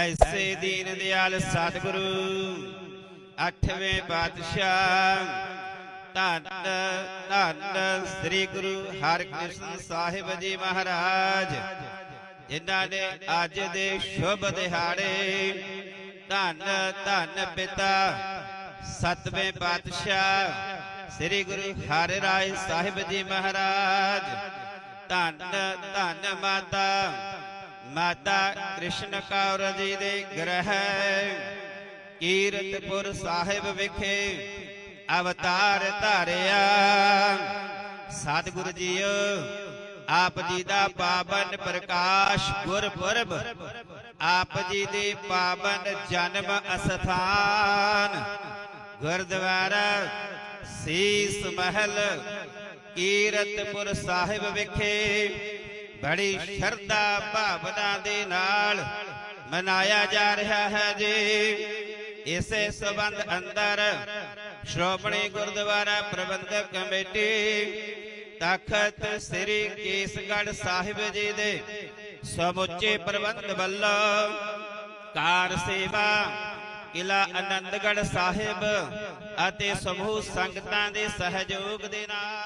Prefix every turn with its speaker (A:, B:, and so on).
A: ਐਸੇ ਦੀਨ ਦਿਆਲ ਸਤਿਗੁਰੂ ਅੱਠਵੇਂ ਪਾਤਸ਼ਾਹ ਧੰਨ ਧੰਨ ਸ੍ਰੀ ਗੁਰੂ ਹਰਿਕ੍ਰਿਸ਼ਨ ਸਾਹਿਬ ਜੀ ਮਹਾਰਾਜ ਜਿਨ੍ਹਾਂ ਨੇ ਅੱਜ ਦੇ ਸ਼ੁਭ ਦਿਹਾੜੇ ਧੰਨ ਧੰਨ ਪਿਤਾ ਸਤਵੇਂ ਪਾਤਸ਼ਾਹ ਸ੍ਰੀ ਗੁਰੂ ਹਰਿ ਰਾਏ ਸਾਹਿਬ ਜੀ ਮਹਾਰਾਜ ਧੰਨ ਧੰਨ ਮਾਤਾ ਮਾਤਾ ਕ੍ਰਿਸ਼ਨ ਕੌਰ ਜੀ ਦੇ ਗ੍ਰਹਿ, ਕੀਰਤਪੁਰ ਸਾਹਿਬ ਵਿਖੇ ਅਵਤਾਰ ਧਾਰਿਆ। ਸਤਿਗੁਰੂ ਜੀਓ, ਆਪ ਜੀ ਦਾ ਪਾਵਨ ਪ੍ਰਕਾਸ਼ ਗੁਰਪੁਰਬ, ਆਪ ਜੀ ਦੇ ਪਾਵਨ ਜਨਮ ਅਸਥਾਨ। ਗੁਰਦੁਆਰਾ ਸੀਸ ਮਹਿਲ, ਕੀਰਤਪੁਰ ਸਾਹਿਬ ਵਿਖੇ ਬੜੀ ਸ਼ਰਧਾ ਭਾਵਨਾ ਦੇ ਨਾਲ ਮਨਾਇਆ ਜਾ ਰਿਹਾ ਹੈ ਜੀ। ਇਸੇ ਸਬੰਧ ਅੰਦਰ ਸ਼੍ਰੋਮਣੀ ਗੁਰਦੁਆਰਾ ਪ੍ਰਬੰਧਕ ਕਮੇਟੀ, ਤਖਤ ਸ੍ਰੀ ਕੇਸਗੜ ਸਾਹਿਬ ਜੀ ਦੇ ਸਮੁੱਚੇ ਪ੍ਰਬੰਧ ਵੱਲੋਂ ਕਾਰ ਸੇਵਾ ਕਿਲਾ ਆਨੰਦਗੜ੍ਹ ਸਾਹਿਬ ਅਤੇ ਸਮੂਹ ਸੰਗਤਾਂ ਦੇ ਸਹਿਯੋਗ ਦੇ ਨਾਲ